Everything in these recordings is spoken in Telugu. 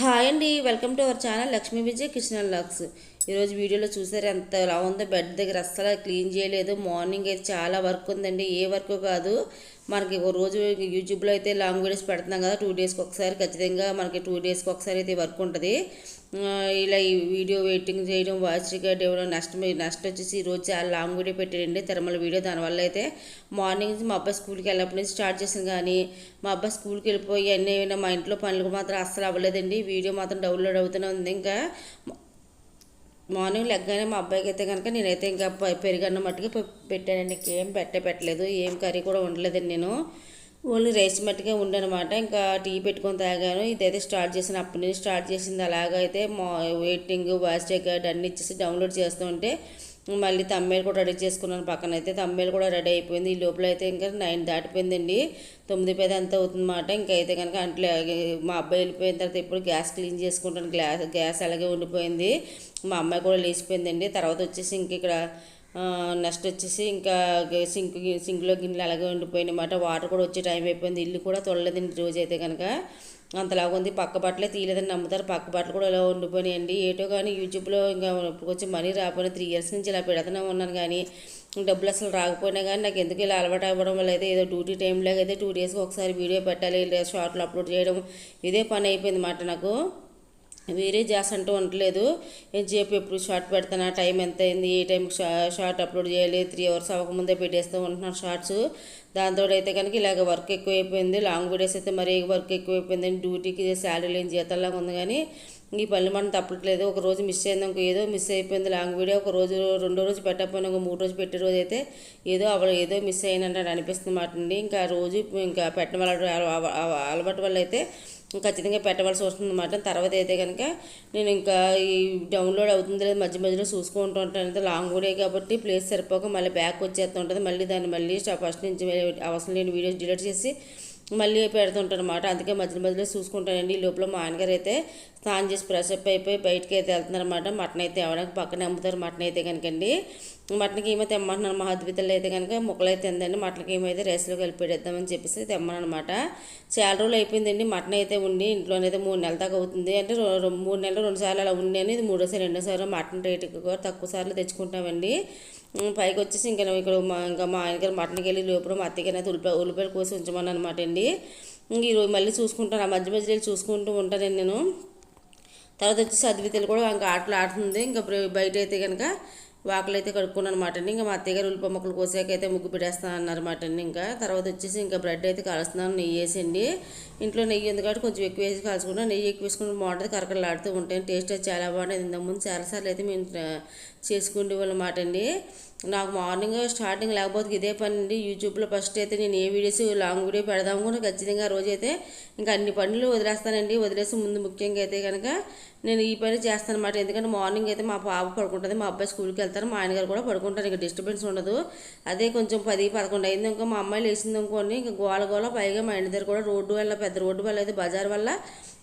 హాయ్ అండి welcome to our channel Lakshmi Vijay kitchen lakhs. ఈరోజు వీడియోలో చూసారు ఎంత ఎలా ఉందో బెడ్ దగ్గర అస్సలు క్లీన్ చేయలేదు. మార్నింగ్ అయితే చాలా వర్క్ ఉందండి. ఏ వర్క్ కాదు మనకి ఒక రోజు యూట్యూబ్లో అయితే లాంగ్ వీడియోస్ పెడుతున్నాం కదా టూ డేస్కి ఒకసారి. ఖచ్చితంగా మనకి టూ డేస్కి ఒకసారి అయితే వర్క్ ఉంటుంది. ఇలా ఈ వీడియో వెయిటింగ్ చేయడం వాచ్ ఇవ్వడం నష్టం నష్టం వచ్చేసి ఈ రోజు చాలా లాంగ్ వీడియో పెట్టాడండి తిరుమల వీడియో. దానివల్ల అయితే మార్నింగ్ నుంచి మా అబ్బాయి స్కూల్కి వెళ్ళినప్పటి నుంచి స్టార్ట్ చేసాను కానీ మా అబ్బాయి స్కూల్కి వెళ్ళిపోయి అన్నీ ఏమైనా మా ఇంట్లో పనులు మాత్రం అస్సలు అవ్వలేదండి. వీడియో మాత్రం డౌన్లోడ్ అవుతూనే ఉంది. ఇంకా మార్నింగ్ లెగ్గానే మా అబ్బాయికి అయితే కనుక నేనైతే ఇంకా పెరిగన్న మట్టుకు పె- పెట్టానండి. ఇంకేం పెట్టే పెట్టలేదు. ఏం కర్రీ కూడా ఉండలేదండి నేను. ఓన్లీ రైస్ మట్టుగా ఉండనమాట. ఇంకా టీ పెట్టుకొని తాగాను. ఇదైతే స్టార్ట్ చేసిన అప్పటి నుంచి స్టార్ట్ చేసింది. అలాగైతే మా వెయిటింగ్ వాయిస్ రికార్డ్ అన్ని ఇచ్చేసి డౌన్లోడ్ చేస్తూ ఉంటే మళ్ళీ తమ్మేలు కూడా రెడీ చేసుకున్నాను పక్కన అయితే తమ్మేలు కూడా రెడీ అయిపోయింది. ఈ లోపల అయితే ఇంకా నైన్ దాటిపోయిందండి. తొమ్మిది పది అంత అవుతుందన్నమాట. ఇంకైతే అయితే కనుక అంట్లో మా అబ్బాయి వెళ్ళిపోయిన తర్వాత ఇప్పుడు గ్యాస్ క్లీన్ చేసుకుంటాను. గ్యాస్ గ్యాస్ అలాగే ఉండిపోయింది. మా అమ్మాయి కూడా లేచిపోయిందండి. తర్వాత వచ్చేసి ఇంక ఇక్కడ నెక్స్ట్ వచ్చేసి ఇంకా సింక్ సింక్లో గిన్నెలు అలాగే ఉండిపోయినాయి అన్నమాట. వాటర్ కూడా వచ్చే టైం అయిపోయింది. ఇల్లు కూడా తొలలేదండి రోజు అయితే కనుక అంతలాగా ఉంది. పక్క బట్టలే తీయలేదని నమ్ముతారు. పక్క బట్టలు కూడా ఇలా ఉండిపోయినాయండి. ఏటో కానీ యూట్యూబ్లో ఇంకా కొంచెం మనీ రాకపోయినా త్రీ ఇయర్స్ నుంచి ఇలా పెడుతూనే ఉన్నాను కానీ డబ్బులు అసలు రాకపోయినా కానీ నాకు ఎందుకు ఇలా అలవాటు అవ్వడం వల్ల అయితే ఏదో డ్యూటీ టైంలో అయితే టూ డేస్కి ఒకసారి వీడియో పెట్టాలి లేదా షార్ట్లు అప్లోడ్ చేయడం ఇదే పని అయిపోయింది మాట నాకు. వేరే జాస్ అంటూ ఉండలేదు. ఏం చెప్పి ఎప్పుడు షార్ట్ పెడతానా? టైం ఎంత అయింది? ఏ టైంకి షా షార్ట్ అప్లోడ్ చేయాలి? త్రీ అవర్స్ అవ్వకముందే పెట్టేస్తూ ఉంటున్నాను షార్ట్స్. దాంతో అయితే కనుక ఇలాగ వర్క్ ఎక్కువైపోయింది. లాంగ్ వీడియోస్ అయితే మరీ వర్క్ ఎక్కువైపోయింది. డ్యూటీకి శాలరీ లేని జీతంలాగా ఉంది కానీ ఈ పనులు మనం తప్పట్లేదు. ఒక రోజు మిస్ అయింది ఇంకో ఏదో మిస్ అయిపోయింది. లాంగ్ వీడియో ఒక రోజు రెండో రోజు పెట్టకపోయినా ఒక మూడు రోజు పెట్టే రోజు అయితే ఏదో అవ ఏదో మిస్ అయినట్టు అనిపిస్తుంది మాట అండి. ఇంకా రోజు ఇంకా పెట్టడం వల్ల అలవాటు వల్ల అయితే ఖచ్చితంగా పెట్టవలసి వస్తుంది అన్నమాట తర్వాత అయితే కనుక నేను ఇంకా ఈ డౌన్లోడ్ అవుతుంది లేదు మధ్య మధ్యలో చూసుకుంటూ ఉంటాను. లాంగ్ వీడియో కాబట్టి ప్లేస్ సరిపోక మళ్ళీ బ్యాక్ వచ్చేస్తూ ఉంటుంది. మళ్ళీ దాన్ని మళ్ళీ ఫస్ట్ నుంచి అవసరం లేని వీడియోస్ డిలీట్ చేసి మళ్ళీ పెడుతుంటాను అనమాట అందుకే మధ్య మధ్యలో చూసుకుంటానండి. ఈ లోపల మా ఆయనగారు అయితే స్నానం చేసి ఫ్రెష్ అప్ అయిపోయి బయటకి అయితే వెళ్తున్నారు అనమాట మటన్ అయితే ఎవడానికి పక్కన అమ్ముతారు. మటన్ అయితే కనుకండి మటన్కి ఏమో తెమ్మంటున్నాను మా హద్వితలు అయితే కనుక ముక్కలు అయితే తిందండి మటన్కి ఏమైతే రైస్లో కలిపి చెప్పేసి తెమ్మనమాట చాలా రోజులు అయిపోయిందండి మటన్ అయితే ఉండి ఇంట్లోనైతే మూడు నెలల దాకా అవుతుంది. అంటే మూడు నెలలు రెండు సార్లు అలా ఉండి ఇది మూడోసారి రెండోసారి మటన్ రేటు కూడా తక్కువ సార్లు తెచ్చుకుంటామండి పైకి వచ్చేసి ఇంకా ఇక్కడ మా ఇంకా మా ఆయనగారు మటన్కి వెళ్ళి లోపల మా అత్తయ్య అయితే ఉల్లిపాయ ఉల్లిపాయలు కోసి ఉంచమని అనమాట అండి ఈరోజు మళ్ళీ చూసుకుంటాను ఆ మధ్య మధ్యలో చూసుకుంటూ ఉంటానండి నేను. తర్వాత వచ్చేసి అద్వితలు కూడా ఇంకా ఆటలు ఆడుతుంది ఇంకా బయట అయితే కనుక వాకలు అయితే కడుక్కున్నాను అనమాట అండి. ఇంకా మా అత్తయ్య గారు ఉల్లిపాయ మొక్కలు కోసాక అయితే ముగ్గు పెట్టేస్తాను అన్నారన్నమాట అండి. ఇంకా తర్వాత వచ్చేసి ఇంకా బ్రెడ్ అయితే కాలుస్తున్నాను నెయ్యి వేసండి ఇంట్లో నెయ్యి ఉంది కాబట్టి కొంచెం ఎక్కువ వేసి కాల్చుకుంటాను నెయ్యి ఎక్కువ వేసుకుని బాగుంటుంది కరకరలాడుతూ ఉంటాయి. టేస్ట్ అయితే చాలా బాగుంటుంది ఇంతకుముందు చాలాసార్లు అయితే మేము చేసుకునే వాళ్ళమాట అండి నాకు మార్నింగ్ స్టార్టింగ్ లేకపోతే ఇదే పని అండి యూట్యూబ్లో ఫస్ట్ అయితే నేను ఏ వీడియోస్ లాంగ్ వీడియో పెడదాం కూడా ఖచ్చితంగా రోజైతే ఇంకా అన్ని పనులు వదిలేస్తానండి. వదిలేసి ముందు ముఖ్యంగా అయితే కనుక నేను ఈ పని చేస్తాను అనమాట ఎందుకంటే మార్నింగ్ అయితే మా పాప పడుకుంటుంది. మా అబ్బాయి స్కూల్కి వెళ్తారు. మా ఆయన గారు కూడా పడుకుంటారు. ఇంకా డిస్టర్బెన్స్ ఉండదు. అదే కొంచెం పది పదకొండు అయింది ఇంకా మా అమ్మాయి లేచింది అనుకోండి ఇంకా గోల గోల పైగా మా ఇంటి దగ్గర కూడా రోడ్డు వల్ల పెద్ద రోడ్డు వల్ల అయితే బజార్ వల్ల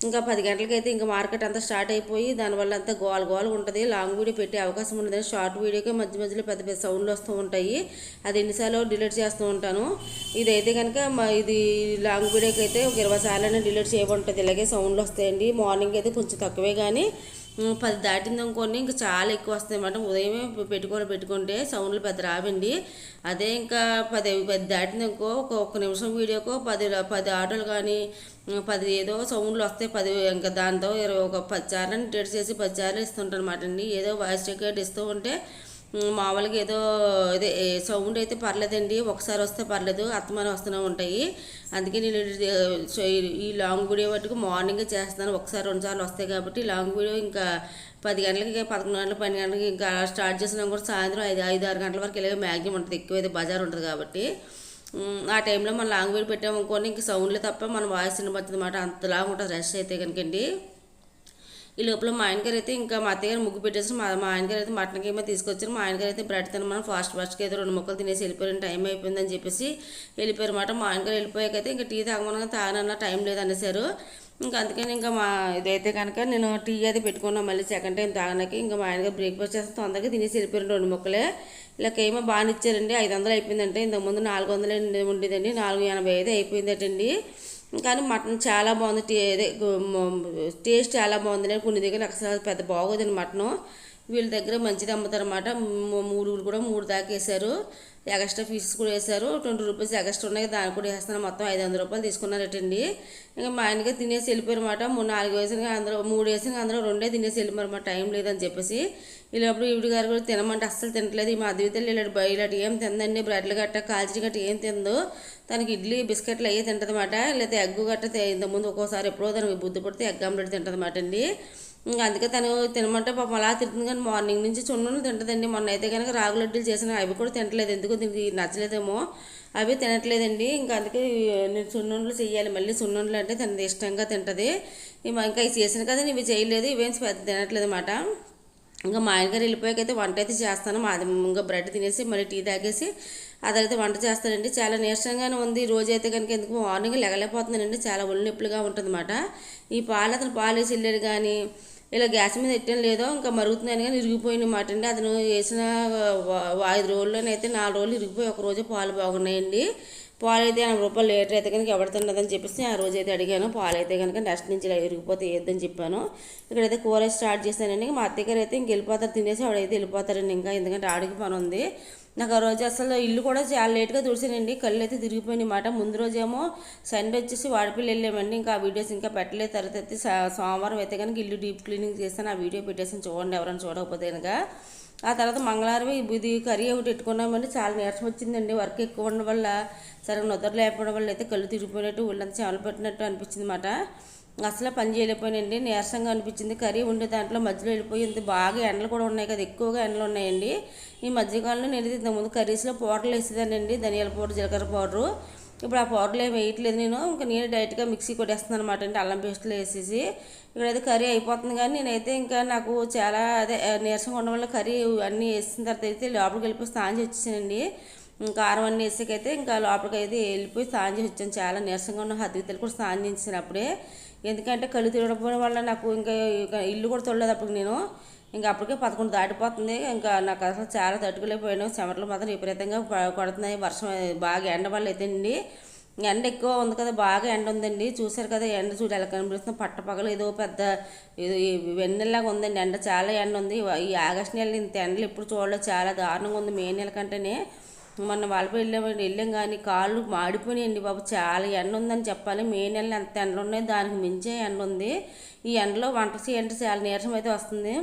ఇంకా పది గంటలకైతే ఇంకా మార్కెట్ అంతా స్టార్ట్ అయిపోయి దానివల్ల అంతా గోల గోల ఉంటుంది. లాంగ్ వీడియో పెట్టే అవకాశం ఉండదు. షార్ట్ వీడియోకి మధ్య మధ్యలో పెద్ద పెద్ద సౌండ్లు వస్తూ ఉంటాయి. అది ఎన్నిసార్లు డిలీట్ చేస్తూ ఉంటాను. ఇదైతే కనుక మా ఇది లాంగ్ వీడియోకి అయితే ఒక ఇరవై సార్లు డిలీట్ చేయబడుతుంది ఇలాగే సౌండ్లు వస్తాయండి. మార్నింగ్ అయితే కొంచెం తక్కువే కానీ పది దాటింది అనుకోండి ఇంకా చాలా ఎక్కువ వస్తాయి అన్నమాట. ఉదయమే పెట్టుకోవాలి పెట్టుకుంటే సౌండ్లు పెద్ద రావండి. అదే ఇంకా పది పది దాటింది అనుకో ఒక ఒక్క నిమిషం వీడియోకో పది పది ఆటోలు కానీ పది ఏదో సౌండ్లు వస్తాయి. పది ఇంకా దాంతో ఇరవై ఒక పది సార్లు డేట్ చేసి పది చార్లు ఇస్తుంటారు అనమాట అండి. ఏదో వాయిస్ టికెట్ ఇస్తూ ఉంటే మామూలుగా ఏదో ఇదే సౌండ్ అయితే పర్లేదండి. ఒకసారి వస్తే పర్లేదు అత్తమానం వస్తూనే ఉంటాయి. అందుకే నేను ఈ- లాంగ్ వీడియో మటుకు మార్నింగ్ చేస్తాను ఒకసారి రెండు సార్లు వస్తాయి కాబట్టి లాంగ్ వీడియో ఇంకా పది గంటలకి పదకొండు గంటలకు పన్నెండు గంటలకి ఇంకా స్టార్ట్ చేసినా కూడా సాయంత్రం ఐదు ఐదు ఆరు గంటల వరకు ఇలాగే మ్యాక్సిమం ఉంటుంది. ఎక్కువ అయితే బజార్ ఉంటుంది కాబట్టి. ఆ టైంలో మనం లాంగ్ వీడియో పెట్టామనుకోండి ఇంక సౌండ్లే తప్ప మన వాయిస్ వినబడుతుంది అనమాట అంతలాగా ఉంటుంది రష్ అయితే కనుకండి. ఈ లోపల మా ఆయనగారు అయితే ఇంకా మా అత్తగారు ముగ్గు పెట్టేసి మా మా ఆయనగారు అయితే మటన్కి ఏమో తీసుకొచ్చారు. మా ఆయనగారు అయితే బ్రెడ్ తినమని ఫాస్ట్ ఫాస్ట్గా అయితే రెండు ముక్కలు తినేసి వెళ్ళిపోయారు. టైం అయిపోయిందని చెప్పేసి వెళ్ళిపోయారు అనమాట మా ఆయనగారు వెళ్ళిపోయాకైతే ఇంకా టీ తాగమన్నా తాగనన్న టైం లేదనేసారు ఇంకా అందుకని ఇంకా మా ఇదైతే కనుక నేను టీ అది పెట్టుకున్నాను మళ్ళీ సెకండ్ టైం తాగడానికి ఇంకా మా ఆయనగారు బ్రేక్ఫాస్ట్ చేస్తే తొందరగా తినేసి వెళ్ళిపోయారు రెండు ముక్కలే. ఇలా ఏమో బాగా ఇచ్చారండి. ఐదు వందలు అయిపోయిందంటే ఇంతకుముందు నాలుగు వందలు ఉండేదండి. నాలుగు ఎనభై ఐదు అయిపోయిందటండి. కానీ మటన్ చాలా బాగుంది. టే అదే టేస్ట్ చాలా బాగుంది. నేను కొన్ని దగ్గర అసలు పెద్ద బాగోదండి మటను. వీళ్ళ దగ్గర మంచిది అమ్ముతారన్నమాట. మూ- మూడు కూడా మూడు దాకా వేశారు. ఎక్స్ట్రా పీసెస్ కూడా వేశారు. ట్వంటీ రూపీస్ ఎక్స్ట్రా ఉన్నాయి. దాన్ని కూడా వేస్తాను మొత్తం ఐదు వందల రూపాయలు తీసుకున్నారటండి ఇంకా మా ఆయనగా తినేసి వెళ్ళిపోయారన్నమాట. మూడు నాలుగు వేసిన అందరూ మూడు వేసిన అందరూ రెండే తినేసి వెళ్ళిపోయారన్నమాట. టైం లేదని చెప్పేసి. వీళ్ళప్పుడు ఈవిడ గారు కూడా తినమంటే అస్సలు తినట్లేదు. ఈ మా అద్వితలు ఇలాంటి బయ- ఇలాంటి ఏం తిందండి. బ్రెడ్లు గట్ట కాల్చి గట్ట ఏం తిందో. తనకి ఇడ్లీ బిస్కెట్లు అయ్యే తింటదన్నమాట. లేకపోతే ఎగ్గు గట్ట ఇంతకుముందు ఒక్కోసారి ఎప్పుడో తనకి బుద్ధి పడితే ఎగ్ ఆమ్లెట్ తింటదన్నమాట అండి. ఇంకా అందుకే తను తినమంటే పాపం అలా తింటుంది. కానీ మార్నింగ్ నుంచి చున్నులు తింటదండి. మొన్న అయితే కనుక రాగు లడ్డూలు చేసిన అవి కూడా తినట్లేదు. ఎందుకు దీనికి నచ్చలేదేమో. అవి తినట్లేదండి. ఇంకా అందుకే నేను సున్నుండలు చేయాలి మళ్ళీ సున్నుండలు అంటే తనది ఇష్టంగా తింటది. ఇంకా ఇవి చేసిన కదా ఇవి చేయలేదు. ఇవేం పెద్ద తినట్లేదు అనమాట ఇంకా మా ఆయనగారు వెళ్ళిపోయాకైతే వంట అయితే చేస్తాను. మాది ఇంకా బ్రెడ్ తినేసి మళ్ళీ టీ తాగేసి అదైతే వంట చేస్తానండి. చాలా నీరసంగానే ఉంది. రోజు అయితే కనుక ఎందుకు మార్నింగ్ లెగలేకపోతున్నానండి చాలా ఒళ్ళు నొప్పులుగా ఉంటుందన్నమాట. ఈ పాలు అతను పాలు వేసి వెళ్ళాడు కానీ ఇలా గ్యాస్ మీద పెట్టడం లేదో ఇంకా మరుగుతుందని కానీ ఇరిగిపోయినమాట అండి. అతను వేసిన ఐదు రోజుల్లోనైతే నాలుగు రోజులు ఇరిగిపోయి ఒక రోజు పాలు బాగున్నాయండి. పాలు అయితే ఎనభై రూపాయలు లీటర్ అయితే కనుక ఎవరు తిన్నదని చెప్పేసి ఆ రోజు అయితే అడిగాను. పాలు అయితే కనుక నెక్స్ట్ నుంచి ఇలా ఇరిగిపోతే వేద్దని చెప్పాను. ఇక్కడైతే కూర స్టార్ట్ చేశానండి. మా అత్తగారు అయితే ఇంక వెళ్ళిపోతారు. తినేసి ఆవిడైతే వెళ్ళిపోతారండి. ఇంకా ఎందుకంటే ఆడికి పని ఉంది. నాకు ఆ రోజు అసలు ఇల్లు కూడా చాలా లేట్గా తుడిసానండి కళ్ళు అయితే తిరిగిపోయినాయి మాట. ముందు రోజేమో సండే వచ్చేసి వాడిపిల్లి వెళ్ళామండి. ఇంకా ఆ వీడియోస్ ఇంకా పెట్టలేదు. తర్వాత సోమవారం అయితే కనుక ఇల్లు డీప్ క్లీనింగ్ చేస్తాను. ఆ వీడియో పెట్టేసాను చూడండి ఎవరైనా చూడకపోతే కనుక. ఆ తర్వాత మంగళవారం ఇది కర్రీ ఒకటి పెట్టుకున్నామండి చాలా నీరసం వచ్చిందండి. వర్క్ ఎక్కువ ఉండడం వల్ల సరిగ్గా నిద్ర లేకపోవడం వల్ల అయితే కళ్ళు తిరిగిపోయినట్టు ఒళ్ళంతా చెమలు పెట్టినట్టు అనిపించింది అనమాట అసలు పని చేయలేకపోయానండి. నీరసంగా అనిపించింది. కర్రీ ఉండే దాంట్లో మధ్యలో వెళ్ళిపోయింది బాగా ఎండలు కూడా ఉన్నాయి కదా ఎక్కువగా ఎండలు ఉన్నాయండి. ఈ మధ్యకాలంలో నేను ఇంతకుముందు కర్రీస్లో పౌడర్లు వేసేదానండి ధనియాల పౌడర్ జీలకర్ర పౌడరు. ఇప్పుడు ఆ పౌడర్లు ఏమి వేయట్లేదు నేను. ఇంకా నేను డైరెక్ట్గా మిక్సీ కొట్టేస్తున్నాను అనమాట అంటే అల్లం పేస్ట్లో వేసేసి. ఇక్కడైతే కర్రీ అయిపోతుంది కానీ నేనైతే ఇంకా నాకు చాలా అదే నీరసంగా ఉండడం వల్ల కర్రీ అన్నీ వేసిన తర్వాత అయితే లోపలికి వెళ్ళిపోయి స్నానం చేసి వచ్చానండి కారం అన్నీ వేసాకైతే ఇంకా లోపలికి అయితే వెళ్ళిపోయి స్నానం చేసి వచ్చాను. చాలా నీరసంగా ఉన్న హద్దుతలు కూడా స్నానం చేసినప్పుడే అప్పుడే. ఎందుకంటే కళ్ళు తిరగడం వల్ల నాకు ఇంకా ఇంకా ఇల్లు కూడా తొలలేదు అప్పుడు నేను. ఇంకా అప్పటికే పదకొండు దాటిపోతుంది. ఇంకా నాకు అసలు చాలా తట్టుకోలేకపోయాను. చెమటలు మాత్రం విపరీతంగా కొడుతున్నాయి. వర్షం బాగా ఎండ వల్ల అయితే ఎండ ఎక్కువ ఉంది కదా బాగా ఎండ ఉందండి. చూసారు కదా ఎండ చూడు ఎలా కనిపిస్తుంది. పట్టపగలు ఏదో పెద్ద వెన్నెలలాగా వెన్నెల్లాగా ఉందండి. ఎండ చాలా ఎండ ఉంది. ఈ ఆగస్టు నెల ఇంత ఎండలు ఎప్పుడు చూడలేదు. చాలా దారుణంగా ఉంది మే నెల కంటేనే. మొన్న వాళ్ళపై వెళ్ళామండి వెళ్ళాం కానీ కాళ్ళు మాడిపోయినాయండి బాబు. చాలా ఎండ ఉందని చెప్పాలి. మే నెల ఎంత ఎండలు ఉన్నాయి దానికి మించే ఎండ ఉంది. ఈ ఎండలో వంట చేయంటే చాలా నీరసం అయితే వస్తుంది.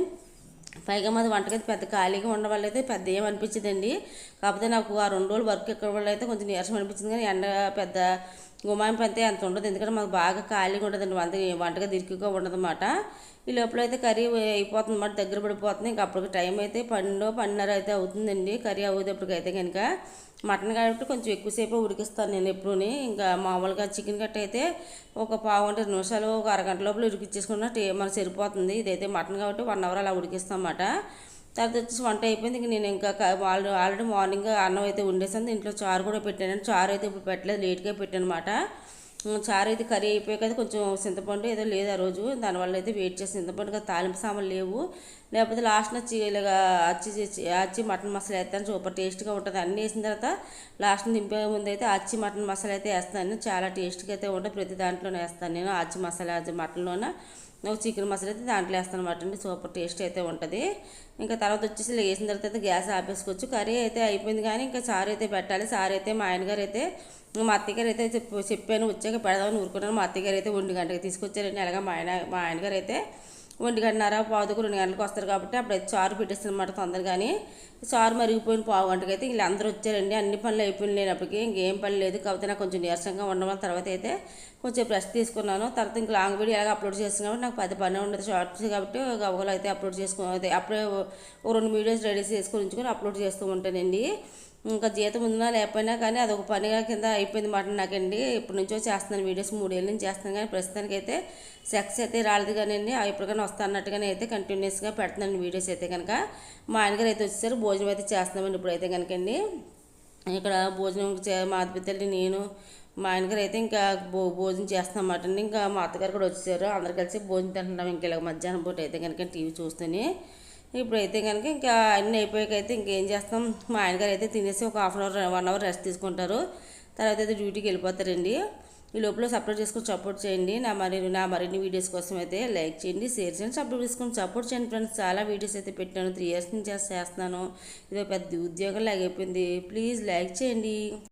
పైగా మాది వంటకైతే పెద్ద ఖాళీగా ఉండడం వల్ల అయితే పెద్ద ఏం అనిపించదండి. కాకపోతే నాకు ఆ రెండు రోజులు వర్క్ ఎక్కడ వల్ల అయితే కొంచెం నీరసం అనిపించింది కానీ ఎండ పెద్ద గుమాయింపు అయితే అంత ఉండదు. ఎందుకంటే మాకు బాగా ఖాళీగా ఉండదండి. వంట వంటగా దిక్కుగా ఉండదన్నమాట. ఈ లోపల అయితే కర్రీ అయిపోతుంది అన్నమాట. దగ్గర పడిపోతుంది. ఇంకా అప్పటికి టైం అయితే పన్నెండు పన్నెండున్నర అయితే అవుతుందండి. కర్రీ అవుయేటప్పటికి కనుక. మటన్ కాబట్టి కొంచెం ఎక్కువసేపు ఉడికిస్తాను నేను ఎప్పుడూని. ఇంకా మామూలుగా చికెన్ కట్ట అయితే ఒక పావు గంట నిమిషాలు ఒక అరగంట లోపల ఉడికిచ్చేసుకున్న మనకు సరిపోతుంది. ఇదైతే మటన్ కాబట్టి వన్ అవర్ అలా ఉడికిస్తాం అన్నమాట తర్వాత వచ్చేసి వంట అయిపోయింది. ఇంక నేను ఇంకా వాళ్ళు ఆల్రెడీ మార్నింగ్ అన్నం అయితే ఉండేసాను ఇంట్లో చారు కూడా పెట్టాను. చారు అయితే ఇప్పుడు పెట్టలేదు. లేట్గా పెట్టాను చారు అయితే కర్రీ అయిపోయాక అయితే కొంచెం చింతపండు ఏదో లేదు ఆ రోజు. దానివల్ల అయితే వెయిట్ చేసి చింతపండు కదా తాలింపు సామాన్లు లేవు. లేకపోతే లాస్ట్ వచ్చి ఇలాగా అచ్చి అచ్చి మటన్ మసాలా వేస్తాను. సూపర్ టేస్ట్గా ఉంటుంది. అన్నీ వేసిన తర్వాత లాస్ట్ దింపే ముందు అయితే అచ్చి మటన్ మసాలా అయితే వేస్తాను. చాలా టేస్ట్గా అయితే ఉంటుంది. ప్రతి దాంట్లోనే వేస్తాను నేను. అచ్చి మసాలా అచ్చి మటన్లోనే? ఒక చికెన్ మసాలా అయితే దాంట్లో వేస్తాను అనమాట అండి. సూపర్ టేస్ట్ అయితే ఉంటుంది. ఇంకా తర్వాత వచ్చేసి వేసిన తర్వాత అయితే గ్యాస్ ఆపేసుకోవచ్చు. కర్రీ అయితే అయిపోయింది కానీ ఇంకా సార్ అయితే పెట్టాలి. సార్ అయితే మా ఆయనగారు అయితే మా అత్తగారు అయితే చెప్పాను వచ్చాక పెడదామని ఊరుకున్నాను. మా అత్తగారు అయితే ఒంటి గంటకి తీసుకొచ్చారండి. అలాగే మా ఆయన మా ఆయనగారు అయితే ఒంటి గంటన్నర పావుకు రెండు గంటలకు వస్తారు కాబట్టి అప్పుడు అయితే చారు పెట్టేస్తాను అనమాట తొందరగానే. చారు మరిగిపోయిన పావు గంటకైతే అయితే వీళ్ళు అందరూ వచ్చారండి. అన్ని పనులు అయిపోయిన లేనప్పటికీ ఇంకేం పని లేదు కాకపోతే నాకు కొంచెం నీరసంగా ఉండడం వల్ల తర్వాత అయితే కొంచెం రెస్ట్ తీసుకున్నాను. తర్వాత ఇంక లాంగ్ వీడియో ఎలాగ అప్లోడ్ చేస్తున్నాను కాబట్టి నాకు పెద్ద పని ఉండదు షార్ట్స్ కాబట్టి గవగలు అయితే అప్లోడ్ చేసుకో అప్పుడే ఓ రెండు వీడియోస్ రెడీ చేసుకొని ఉంచుకొని అప్లోడ్ చేస్తూ ఉంటానండి. ఇంకా జీతం ఉందినా లేకపోయినా కానీ అదొక పనిగా కింద అయిపోయింది మాట నాకండి. ఇప్పటి నుంచో చేస్తున్నాను వీడియోస్ మూడేళ్ళ నుంచి చేస్తున్నాను కానీ ప్రస్తుతానికి అయితే సెక్స్ అయితే రాలేదు కానీ అండి ఎప్పటికైనా వస్తా అన్నట్టుగానే అయితే కంటిన్యూస్గా పెడుతున్నాను వీడియోస్ అయితే కనుక. మా ఆయనగారు అయితే వచ్చేసారు భోజనం అయితే చేస్తున్నామండి ఇప్పుడైతే కనుకండి. ఇక్కడ భోజనం చే- మా అతిథులు నేను మా ఆయనగారు అయితే ఇంకా భో భోజనం చేస్తాం అండి. ఇంకా మా అత్తగారు కూడా వచ్చేసారు అందరు కలిసి భోజనం తింటున్నాం ఇంకా ఇలా మధ్యాహ్నం పూట అయితే కనుక టీవీ చూస్తూనే. ఇప్పుడైతే కనుక ఇంకా అన్నీ అయిపోయాక అయితే ఇంకేం చేస్తాం? మా ఆయనగారు అయితే తినేసి ఒక half an hour one hour rest తీసుకుంటారు. తర్వాత అయితే డ్యూటీకి వెళ్ళిపోతారండి. ఈ లోపల సపోర్ట్ చేసుకొని సపోర్ట్ చేయండి. నా మరి నా మరిన్ని వీడియోస్ కోసం అయితే లైక్ చేయండి షేర్ చేయండి సపోర్ట్ చేసుకొని సపోర్ట్ చేయండి ఫ్రెండ్స్. చాలా వీడియోస్ అయితే పెట్టాను. త్రీ ఇయర్స్ నుంచి చేస్తున్నాను. ఇది పెద్ద ఉద్యోగం లాగైపోయింది. ప్లీజ్ లైక్ చేయండి.